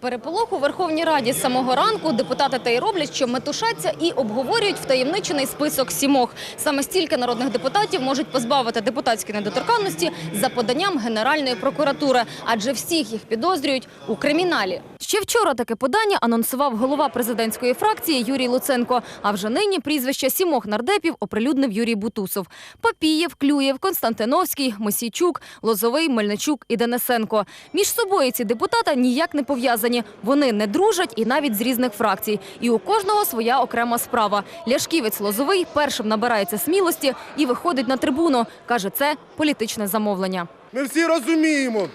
Переполох у Верховній Раді з самого ранку депутати та й роблять, що метушаться і обговорюють втаємничений список сімох. Саме стільки народних депутатів можуть позбавити депутатської недоторканності за поданням Генеральної прокуратури, адже всіх їх підозрюють у криміналі. Ще вчора таке подання анонсував голова президентської фракції Юрій Луценко. А вже нині прізвища сімох нардепів оприлюднив Юрій Бутусов. Папієв, Клюєв, Константиновський, Мосійчук, Лозовий, Мельничук і Денисенко. Між собою ці депутати ніяк не пов'язані. Вони не дружать і навіть з різних фракцій. І у кожного своя окрема справа. Ляшківець Лозовий першим набирається смілості і виходить на трибуну. Каже, це політичне замовлення. Ми всі розуміємо,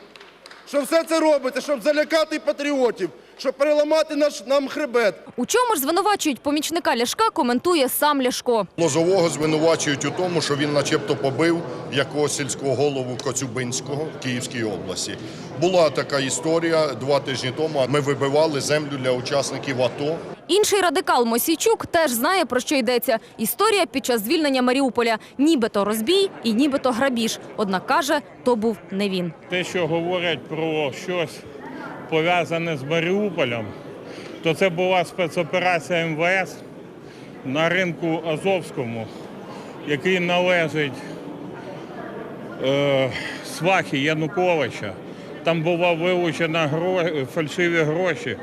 що все це робиться, щоб залякати патріотів, щоб переламати наш нам хребет. У чому ж звинувачують помічника Ляшка, коментує сам Ляшко. Лозового звинувачують у тому, що він начебто побив якогось сільського голову Коцюбинського в Київській області. Була така історія два тижні тому. Ми вибивали землю для учасників АТО. Інший радикал Мосійчук теж знає, про що йдеться. Історія під час звільнення Маріуполя. Нібито розбій і нібито грабіж. Однак каже, то був не він. те, що говорять про щось пов'язане з Маріуполем, то це була спецоперація МВС на ринку Азовському, який належить е, свахі Януковича. Там була вилучена гро... фальшиві гроші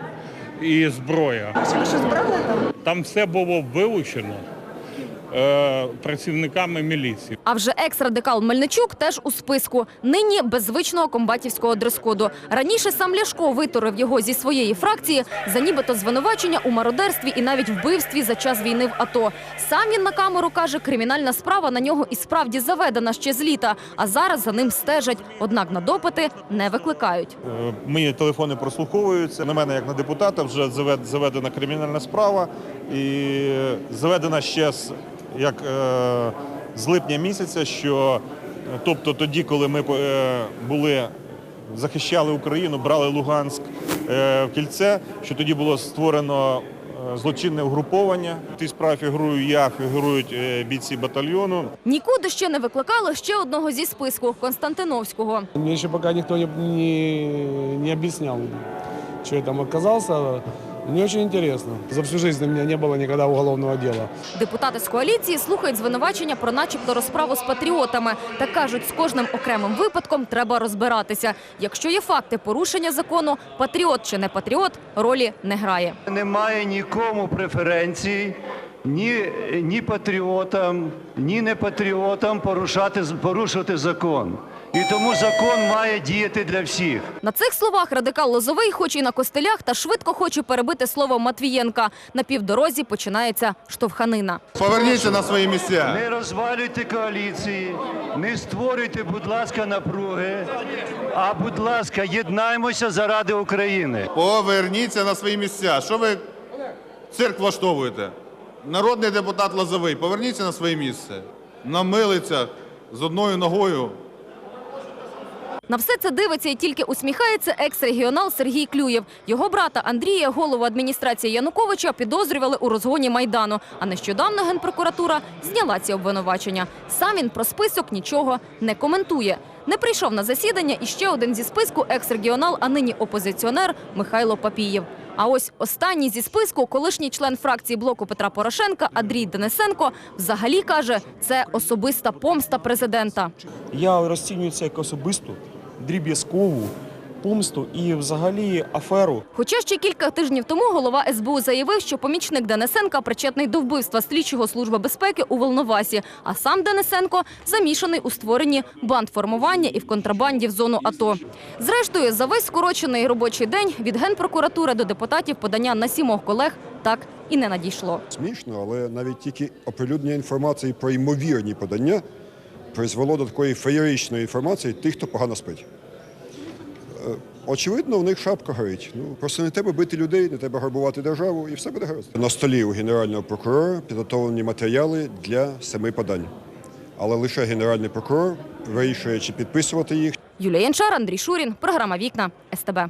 і зброя. Там все було вилучено е, працівниками міліції. А вже екс-радикал Мельничук теж у списку. Нині без звичного комбатівського дрес-коду. Раніше сам Ляшко витурив його зі своєї фракції за нібито звинувачення у мародерстві і навіть вбивстві за час війни в АТО. Сам він на камеру каже, кримінальна справа на нього і справді заведена ще з літа, а зараз за ним стежать. Однак на допити не викликають. Е, Мої телефони прослуховуються. На мене, як на депутата, вже завед- заведена кримінальна справа. І заведена ще з, як, е, з липня місяця, що е, тобто тоді, коли ми е, були, захищали Україну, брали Луганськ е, в кільце, що тоді було створено злочинне угруповання. В тій справі фігурую я, фігурують бійці батальйону. Нікуди ще не викликали ще одного зі списку Константиновського. Мне еще пока никто не, не, не объяснял, что я там оказался. Мне очень интересно. За всю жизнь у меня не было никогда уголовного дела. Депутати з коаліції слухають звинувачення про начебто розправу з патріотами та кажуть, з кожним окремим випадком треба розбиратися. Якщо є факти порушення закону, патріот чи не патріот ролі не грає. Немає нікому преференцій, ні, ні патріотам, ні непатріотам порушати, порушувати закон. І тому закон має діяти для всіх. На цих словах радикал Лозовий, хоч і на костелях, та швидко хоче перебити слово Матвієнка. На півдорозі починається штовханина. Поверніться на свої місця. Не розвалюйте коаліції, не створюйте, будь ласка, напруги, а будь ласка, єднаймося заради України. Поверніться на свої місця. Що ви цирк влаштовуєте? Народний депутат Лозовий, поверніться на своє місце. На милицях з одною ногою На все це дивиться і тільки усміхається екс-регіонал Сергій Клюєв. Його брата Андрія, голову адміністрації Януковича, підозрювали у розгоні Майдану. А нещодавно Генпрокуратура зняла ці обвинувачення. Сам він про список нічого не коментує. Не прийшов на засідання і ще один зі списку екс-регіонал, а нині опозиціонер Михайло Папієв. А ось останній зі списку, колишній член фракції блоку Петра Порошенка Андрій Денисенко, взагалі каже, це особиста помста президента. Я розцінюю це як особисту, дріб'язкову помсту і взагалі аферу. Хоча ще кілька тижнів тому голова СБУ заявив, що помічник Денисенка причетний до вбивства слідчого служби безпеки у Волновасі, а сам Денисенко замішаний у створенні бандформування і в контрабанді в зону АТО. Зрештою, за весь скорочений робочий день від генпрокуратури до депутатів подання на сімох колег так і не надійшло. Смішно, але навіть тільки оприлюднення інформації про ймовірні подання призвело до такої феєричної інформації тих, хто погано спить. Е, Очевидно, в них шапка горить. Ну, просто не треба бити людей, не треба грабувати державу, і все буде гаразд. На столі у генерального прокурора підготовлені матеріали для семи подань. Але лише генеральний прокурор вирішує, чи підписувати їх, Юлія Янчар, Андрій Шурін, програма Вікна СТБ.